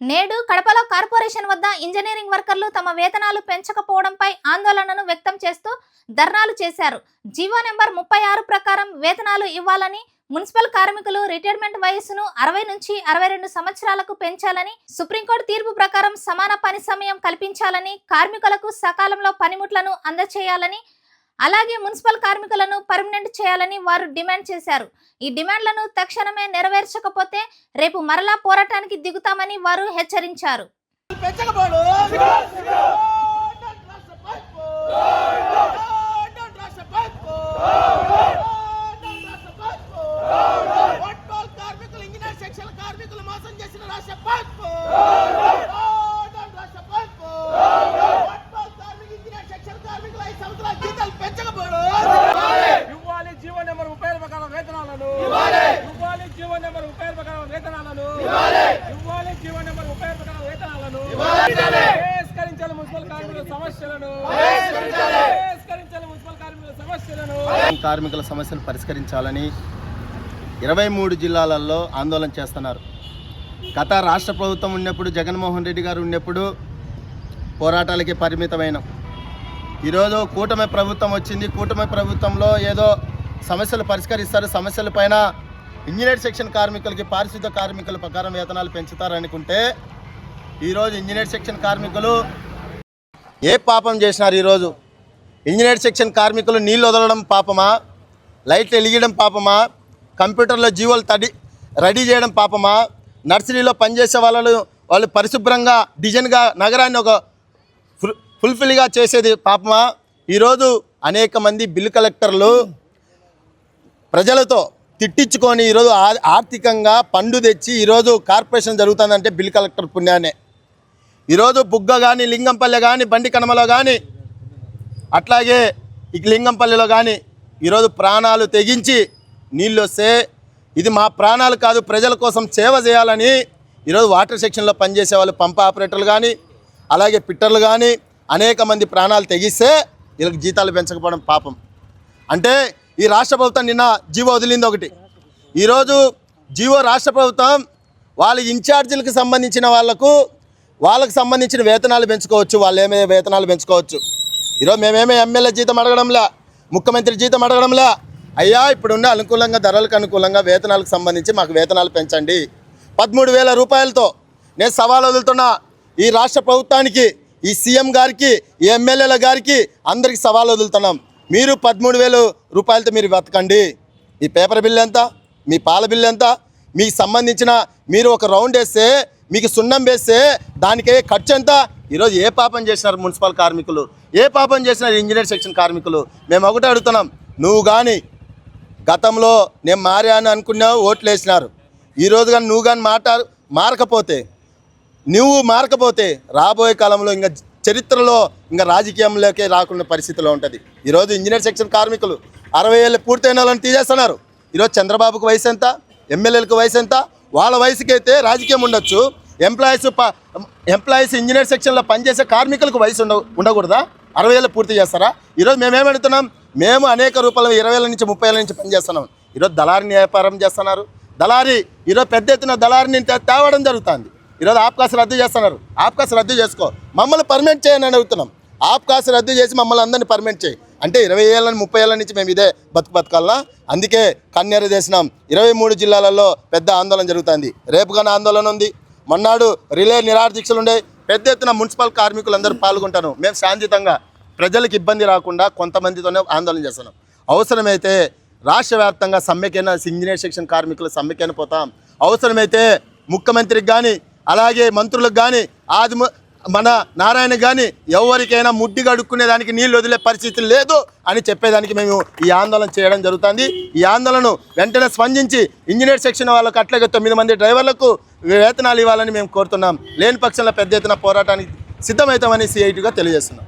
నేడు కడపలో కార్పొరేషన్ వద్ద ఇంజనీరింగ్ వర్కర్లు తమ వేతనాలు పెంచకపోవడంపై ఆందోళనను వ్యక్తం చేస్తూ ధర్నాలు చేశారు. జీవో నెంబర్ ముప్పై ఆరు ప్రకారం వేతనాలు ఇవ్వాలని మున్సిపల్ కార్మికులు రిటైర్మెంట్ వయస్సును అరవై నుంచి అరవై రెండు సంవత్సరాలకు పెంచాలని సుప్రీంకోర్టు తీర్పు ప్రకారం సమాన పని సమయం కల్పించాలని కార్మికులకు సకాలంలో పనిముట్లను అందచేయాలని అలాగే మున్సిపల్ కార్మికులను పర్మనెంట్ చేయాలని వారు డిమాండ్ చేశారు. ఈ డిమాండ్లను తక్షణమే నెరవేర్చకపోతే రేపు మరలా పోరాటానికి దిగుతామని వారు హెచ్చరించారు. కార్మికులు మోసం చేసిన రాష్ట్ర పార్కు కార్మిక ఇంజనీర్ సెక్షన్ కార్మికులు ఐదు సంవత్సరాల జీతాలు పెంచకపోడు ఇవ్వాలి జీవో నెంబర్ ముప్పై ఐదు ప్రకారం వేతనాలను. ఇవ్వాలి. జీవో నెంబర్ ముప్పై ఐదు ప్రకారం వేతనాలను. ఇవ్వాలి. జీవో నెంబర్ ముప్పై ఐదు ప్రకారం వేతనాలను. పరిష్కరించాలి మున్సిపల్ కార్మికుల సమస్యలను. పరిష్కరించాలి మున్సిపల్ కార్మికుల సమస్యలను. కార్మికుల సమస్యలు పరిష్కరించాలని ఇరవై మూడు జిల్లాలలో ఆందోళన చేస్తున్నారు. గత రాష్ట్ర ప్రభుత్వం ఉన్నప్పుడు జగన్మోహన్ రెడ్డి గారు ఉన్నప్పుడు పోరాటాలకి పరిమితమైన. ఈరోజు కూటమి ప్రభుత్వం వచ్చింది. కూటమి ప్రభుత్వంలో ఏదో సమస్యలు పరిష్కరిస్తారు. సమస్యల పైన ఇంజనీర్ సెక్షన్ కార్మికులకి పారిశుద్ధ కార్మికుల ప్రకారం వేతనాలు పెంచుతారనుకుంటే ఈరోజు ఇంజనీర్ సెక్షన్ కార్మికులు ఏ పాపం చేసినారు ఈరోజు? ఇంజనీర్ సెక్షన్ కార్మికులు నీళ్ళు వదలడం పాపమా? లైట్లు వెలిగడం పాపమా? కంప్యూటర్లో జీవోలు తడి రెడీ చేయడం పాపమా? నర్సరీలో పనిచేసే వాళ్ళు వాళ్ళు పరిశుభ్రంగా డిజైన్గా నగరాన్ని ఒక ఫుల్ఫిల్గా చేసేది పాపమా? ఈరోజు అనేక మంది బిల్లు కలెక్టర్లు ప్రజలతో తిట్టించుకొని ఈరోజు ఆ- ఆర్థికంగా పండు తెచ్చి ఈరోజు కార్పొరేషన్ జరుగుతుందంటే బిల్ కలెక్టర్ పుణ్యానే. ఈరోజు బుగ్గ కానీ లింగంపల్లె కానీ బండి కనమలో కానీ అట్లాగే ఇక లింగంపల్లిలో కానీ ఈరోజు ప్రాణాలు తెగించి నీళ్ళు వస్తే ఇది మా ప్రాణాలు కాదు ప్రజల కోసం సేవ చేయాలని ఈరోజు వాటర్ సెక్షన్లో పనిచేసే వాళ్ళు పంప్ ఆపరేటర్లు కానీ అలాగే పిట్టర్లు కానీ అనేక మంది ప్రాణాలు తెగిస్తే వీళ్ళకి జీతాలు పెంచకపోవడం పాపం. అంటే ఈ రాష్ట్ర ప్రభుత్వం నిన్న జీవో వదిలింది ఒకటి. ఈరోజు జీవో రాష్ట్ర ప్రభుత్వం వాళ్ళ ఇన్ఛార్జీలకు సంబంధించిన వాళ్ళకు వాళ్ళకు సంబంధించిన వేతనాలు పెంచుకోవచ్చు వాళ్ళు ఏమే వేతనాలు పెంచుకోవచ్చు. ఈరోజు మేమేమే ఎమ్మెల్యే జీతం అడగడంలా ముఖ్యమంత్రి జీతం అడగడంలా అయ్యా ఇప్పుడున్న అనుకూలంగా ధరలకు అనుకూలంగా వేతనాలకు సంబంధించి మాకు వేతనాలు పెంచండి. పదమూడు వేల రూపాయలతో నేను సవాల్ వదులుతున్నా ఈ రాష్ట్ర ప్రభుత్వానికి ఈ సీఎం గారికి ఈ ఎమ్మెల్యేల గారికి అందరికి సవాల్ వదులుతున్నాం. మీరు పదమూడు వేలు రూపాయలతో మీరు బతకండి మీ పేపర్ బిల్ ఎంత? మీ పాల బిల్ ఎంత? మీకు సంబంధించిన మీరు ఒక రౌండ్ వేస్తే మీకు సున్నం వేస్తే దానికి ఖర్చు ఎంత? ఈరోజు ఏ పాపం చేసినారు మున్సిపల్ కార్మికులు? ఏ పాపం చేసినారు ఇంజనీర్ సెక్షన్ కార్మికులు? మేము ఒకటే అడుగుతున్నాం. నువ్వు కానీ గతంలో నేను మారాను అనుకున్నావు ఓట్లు వేసినారు. ఈరోజు కానీ నువ్వు కానీ మాట మారకపోతే నువ్వు మారకపోతే రాబోయే కాలంలో ఇంకా చరిత్రలో ఇంకా రాజకీయంలోకే రాకుండా పరిస్థితిలో ఉంటుంది. ఈరోజు ఇంజనీర్ సెక్షన్ కార్మికులు అరవై ఏళ్ళు పూర్తయిన వాళ్ళని తీసేస్తున్నారు. ఈరోజు చంద్రబాబుకు వయసు ఎంత? ఎమ్మెల్యేలకు వయసు ఎంత? వాళ్ళ వయసుకైతే రాజకీయం ఉండొచ్చు. ఎంప్లాయీస్ ప- ఎంప్లాయీస్ ఇంజనీర్ సెక్షన్లో పనిచేసే కార్మికులకు వయసు ఉండ ఉండకూడదా? అరవై ఏళ్ళు పూర్తి చేస్తారా? ఈరోజు మేమేమడుతున్నాం మేము అనేక రూపాయలు ఇరవై ఏళ్ళ నుంచి ముప్పై ఏళ్ళ నుంచి పనిచేస్తున్నాం ఈరోజు దళారిని వ్యాపారం చేస్తున్నారు. దళారి ఈరోజు పెద్ద ఎత్తున దళారిని తేవడం జరుగుతుంది. ఈరోజు ఆప్కాస్ రద్దు చేస్తున్నారు. ఆప్కాస్ రద్దు చేసుకో. మమ్మల్ని పర్మనెంట్ చేయని అడుగుతున్నాం. ఆప్కాస్ రద్దు చేసి మమ్మల్ని అందరినీ పర్మనెంట్ చేయి. అంటే ఇరవై ఏళ్ళ ముప్పై ఏళ్ళ నుంచి మేము ఇదే బతుకు బతకాలనా అందుకే కన్నెర చేసినాం ఇరవై మూడు జిల్లాలలో పెద్ద ఆందోళన జరుగుతుంది. రేపు కానీ ఆందోళన ఉంది. మొన్నాడు రిలే నిరాదీక్షలు ఉండే పెద్ద ఎత్తున మున్సిపల్ కార్మికులందరూ పాల్గొంటారు. మేము శాంతియుతంగా ప్రజలకు ఇబ్బంది రాకుండా కొంతమందితోనే ఆందోళన చేస్తున్నాం. అవసరమైతే రాష్ట్ర వ్యాప్తంగా సమ్మెకైనా ఇంజనీర్ సెక్షన్ కార్మికులు సమ్మెకైనా పోతాం. అవసరమైతే ముఖ్యమంత్రికి కానీ అలాగే మంత్రులకు కానీ ఆది మన నారాయణ కానీ ఎవరికైనా ముడ్డి కడుక్కునేదానికి నీళ్ళు వదిలే పరిస్థితి లేదు అని చెప్పేదానికి మేము ఈ ఆందోళన చేయడం జరుగుతుంది. ఈ ఆందోళనను వెంటనే స్పందించి ఇంజనీర్ సెక్షన్ వాళ్ళకు అట్లాగే తొమ్మిది మంది డ్రైవర్లకు వేతనాలు ఇవ్వాలని మేము కోరుతున్నాం. లేని పక్షంలో పెద్ద ఎత్తున పోరాటానికి సిద్ధమవుతామని సిఐటిగా తెలియజేస్తున్నాం.